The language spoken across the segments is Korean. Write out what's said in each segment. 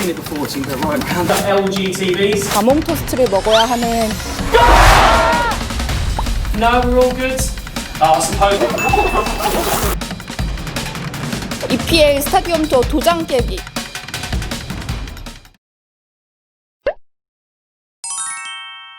seen it before, so you can go right around the LG TVs. 자몽 토스트를 먹어야 하는 No, we're all good. Oh, I suppose. EPL 스타디움 투어 도장 깨기.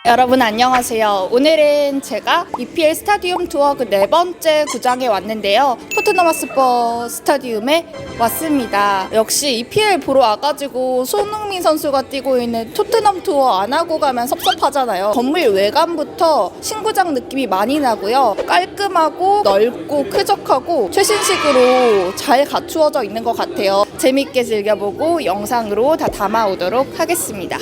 여러분 안녕하세요. 오늘은 제가 EPL 스타디움 투어 그 네 번째 구장에 왔는데요. 토트넘 하스퍼 스타디움에 왔습니다. 역시 EPL 보러 와가지고 손흥민 선수가 뛰고 있는 토트넘 투어 안 하고 가면 섭섭하잖아요. 건물 외관부터 신구장 느낌이 많이 나고요. 깔끔하고 넓고 쾌적하고 최신식으로 잘 갖추어져 있는 것 같아요. 재밌게 즐겨보고 영상으로 다 담아오도록 하겠습니다.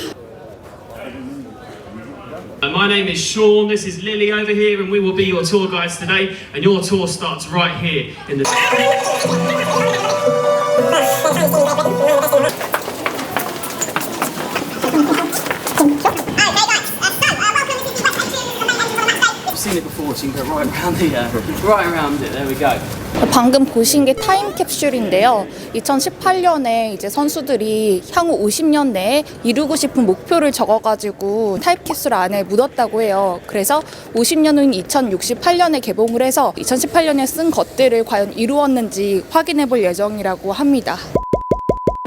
My name is Sean, this is Lily over here, and we will be your tour guides today. And your tour starts right here in the. Seen it before, so you can go right around the, uh, right around it. There we go. 방금 보신 게 타임캡슐인데요. 2018년에 이제 선수들이 향후 50년 내에 이루고 싶은 목표를 적어가지고 타임캡슐 안에 묻었다고 해요. 그래서 50년 후인 2068년에 개봉을 해서 2018년에 쓴 것들을 과연 이루었는지 확인해 볼 예정이라고 합니다.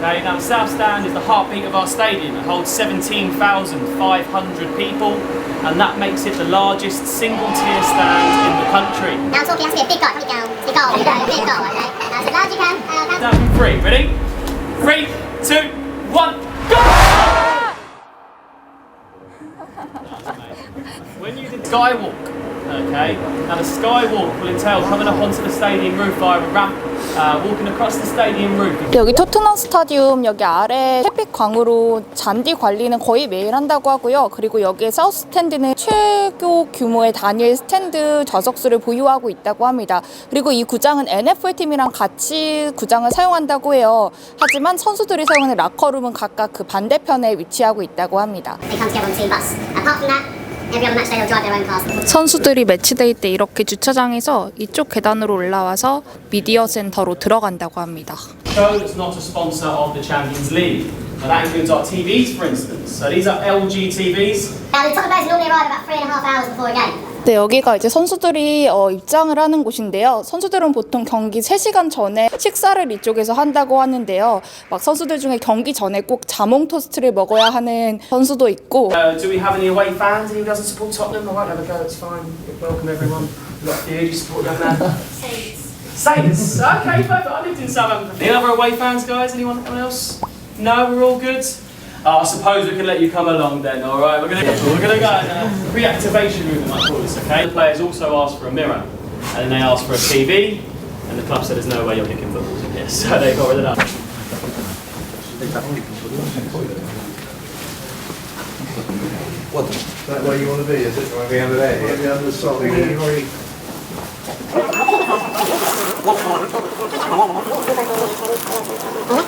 Now the South Stand is the heartbeat of our stadium. It holds 17,500 people, and that makes it the largest single tier stand in the country. Now I'm talking has to be a big goal, not a big goal, big goal, big goal, okay? As loud as you can. Uh. Down from three, ready? Three, two, one, go! when you did skywalk, okay, now the skywalk will entail coming up onto the stadium roof via a ramp, uh, roof. 여기 토트넘 스타디움 여기 아래 햇빛 광으로 잔디 관리는 거의 매일 한다고 하고요. 그리고 여기에 사우스 스탠드는 최고 규모의 단일 스탠드 좌석수를 보유하고 있다고 합니다. 그리고 이 구장은 NFL 팀이랑 같이 구장을 사용한다고 해요. 하지만 선수들이 사용하는 라커룸은 각각 그 반대편에 위치하고 있다고 합니다. 선수들이 매치데이 때 이렇게 주차장에서 이쪽 계단으로 올라와서 미디어 센터로 들어간다고 합니다. show that's not a sponsor of the Champions League. Now that includes our TVs, for instance. So these are LG TVs. Now the top players normally arrive about three and a half hours before a game. 네, 여기가 이제 선수들이 어, 입장을 하는 곳인데요. 선수들은 보통 경기 3시간 전에 식사를 이쪽에서 한다고 하는데요. 막 선수들 중에 경기 전에 꼭 자몽 토스트를 먹어야 하는 선수도 있고 Uh, do we have any away fans? Anyone doesn't support Tottenham? All right, have a go. It's fine. Welcome everyone. A few. Do you support them now? Saints. Okay, perfect. I lived in Southampton. Any other away fans, guys? Anyone, anyone else? No, we're all good. Oh, I suppose we can let you come along then. All right, we're gonna we're gonna go in a reactivation room, I call this. Okay. The players also ask for a mirror, and then they ask for a TV, and the club said there's no way you're kicking footballs in here, so they got rid of that. that where you want to be, is it? You want to be under there? You want to be under the solid.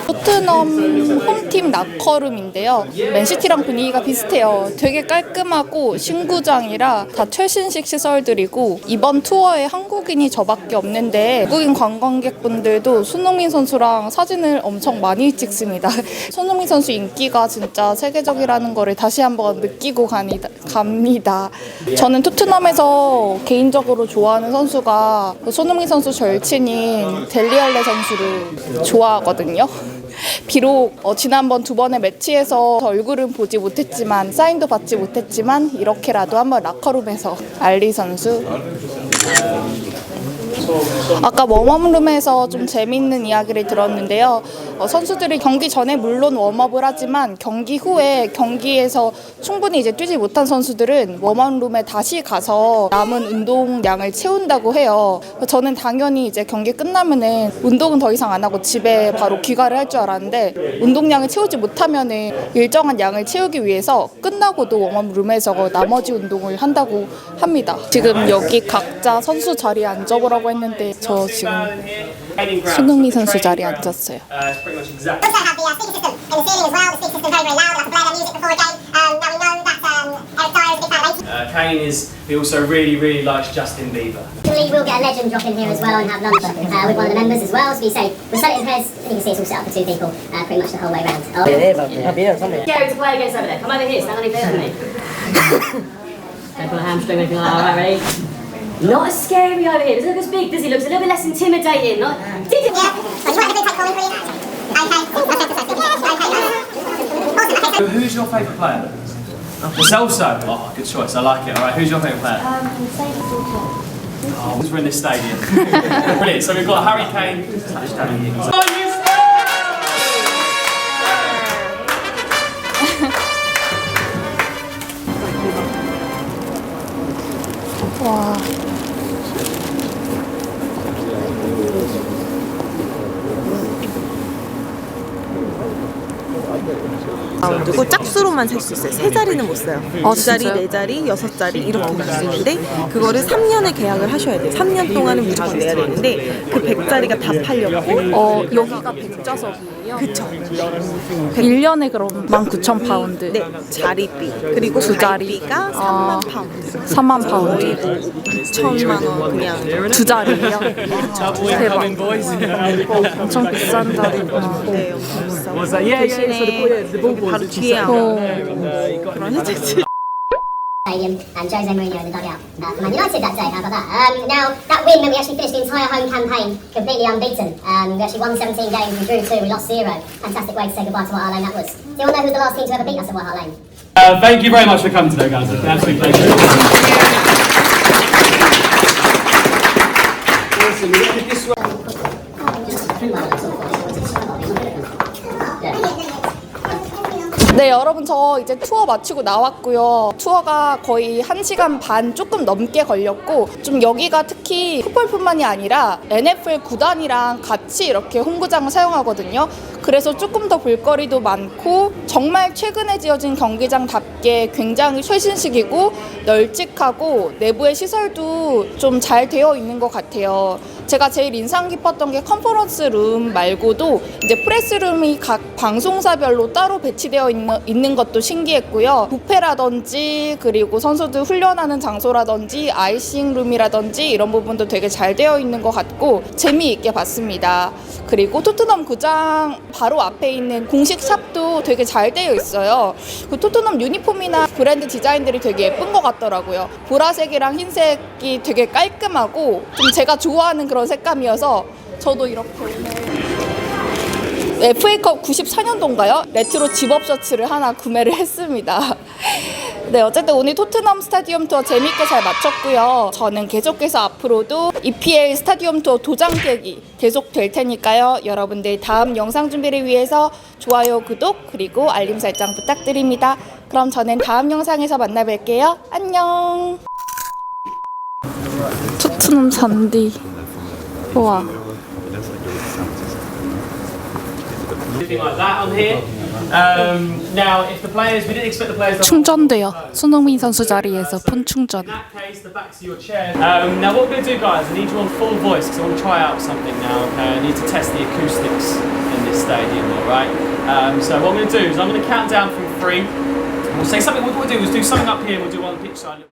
토트넘 홈팀 라커룸인데요. 맨시티랑 분위기가 비슷해요. 되게 깔끔하고 신구장이라 다 최신식 시설들이고 이번 투어에 한국인이 저밖에 없는데 외국인 관광객분들도 손흥민 선수랑 사진을 엄청 많이 찍습니다. 손흥민 선수 인기가 진짜 세계적이라는 거를 다시 한번 느끼고 갑니다. 저는 토트넘에서 개인적으로 좋아하는 선수가 손흥민 선수 절친 인 델리알레 선수를 좋아하거든요. 비록 어, 지난번 두 번의 매치에서 얼굴은 보지 못했지만 사인도 받지 못했지만 이렇게라도 한번 라커룸에서 알리 선수 아까 웜업룸에서 좀 재밌는 이야기를 들었는데요. 어, 선수들이 경기 전에 물론 웜업을 하지만 경기 후에 경기에서 충분히 이제 뛰지 못한 선수들은 웜업룸에 다시 가서 남은 운동량을 채운다고 해요. 저는 당연히 이제 경기 끝나면은 운동은 더 이상 안 하고 집에 바로 귀가를 할 줄 알았는데 운동량을 채우지 못하면은 일정한 양을 채우기 위해서 끝나고도 웜업룸에서 나머지 운동을 한다고 합니다. 지금 여기 각자 선수 자리에 앉아보라고 했는데 저 지금 손흥민 선수 자리에 앉았어요. Uh, it's pretty much exact. We also have the uh, speaker system in the ceiling as well. The speaker system very, very loud. We like to play their music before a game. Um, now we know that um, Eric Dyer is a big fan of 80s. Uh, Kane is He also really, really likes Justin Bieber. We will get a legend drop in here as well and have lunch uh, with one of the members as well. So we say, we're set it in pairs, and you can see it's all set up for two people uh, pretty much the whole way round. Oh. Scary to play against over there. Come over here, stand on your feet with me. Don't pull a hamstring or anything like that, alright, ready? Not as scary over here. Doesn't look as big, does he? Looks a little bit less intimidating. Not, did you? Yeah. So you want a good take calling for you? Okay. Okay. So who's your favourite player? Celso. Oh, good choice. I like it. All right, who's your favourite player? Um, Oh, we're in this stadium. Brilliant. So we've got Harry Kane. 짝수로만 살 수 있어요. 세 자리는 못 써요. 두 자리, 진짜요? 네 자리, 여섯 자리 이렇게 살 수 있는데 그거를 3년을 계약을 하셔야 돼요. 3년 동안은 무조건 내야 되는데 그 100자리가 다 팔렸고 어, 여기가 백좌석이에요? 그쵸. 1년에 그럼 19,000파운드. 네, 자리비 그리고 두 자리. 가입비가 아. 3만 파운드 3만 파운드. 2천만 원 그냥 두 자리요? 대박. boys. 엄청 비싼 자리구나. 네. So the, 대신에. 바로 뒤에 어, 하면 그런 혜택들 Stadium and Jose Mourinho in the dugout uh, for Man United that day. How about that? Um, now that win, we actually finished the entire home campaign completely unbeaten. Um, we actually won 17 games, we drew two, we lost zero. Fantastic way to say goodbye to White Hart Lane that was. Do you all know who's the last team to ever beat us at White Hart Lane? Uh, thank you very much for coming today, guys. It's an absolute pleasure. 네, 여러분 저 이제 투어 마치고 나왔고요. 투어가 거의 1시간 반 조금 넘게 걸렸고 좀 여기가 특히 풋볼뿐만이 아니라 NFL 구단이랑 같이 이렇게 홈구장을 사용하거든요. 그래서 조금 더 볼거리도 많고 정말 최근에 지어진 경기장답게 굉장히 최신식이고 널찍하고 내부의 시설도 좀 잘 되어 있는 것 같아요. 제가 제일 인상 깊었던 게 컨퍼런스 룸 말고도 이제 프레스 룸이 각 방송사별로 따로 배치되어 있는, 있는 것도 신기했고요. 부페라든지 그리고 선수들 훈련하는 장소라든지 아이싱 룸이라든지 이런 부분도 되게 잘 되어 있는 것 같고 재미있게 봤습니다. 그리고 토트넘 구장 바로 앞에 있는 공식 샵도 되게 잘 되어 있어요. 그 토트넘 유니폼이나 브랜드 디자인들이 되게 예쁜 것 같더라고요. 보라색이랑 흰색이 되게 깔끔하고 좀 제가 좋아하는 그런 색감이어서 저도 이렇게 오늘 FA컵 94년도인가요? 레트로 집업 셔츠를 하나 구매를 했습니다. 네, 어쨌든 오늘 토트넘 스타디움 투어 재밌게 잘 마쳤고요. 저는 계속해서 앞으로도 EPL 스타디움 투어 도장 깨기 계속 될 테니까요. 여러분들 다음 영상 준비를 위해서 좋아요, 구독, 그리고 알림 설정 부탁드립니다. 그럼 저는 다음 영상에서 만나뵐게요. 안녕. 토트넘 잔디. 우와. Anything like that on here. Um, now, if the players, we didn't expect the players to 충전돼요. 손흥민 선수 자리에서 폰 충전. In that case, the backs of your chair. Um, now, what we're going to do, guys, I need you on full voice because I want to try out something now. Okay, I need to test the acoustics in this stadium. All right. Um, so what I'm going to do is I'm going to count down from three. We'll say something. What we'll do is do something up here. We'll do one pitch side.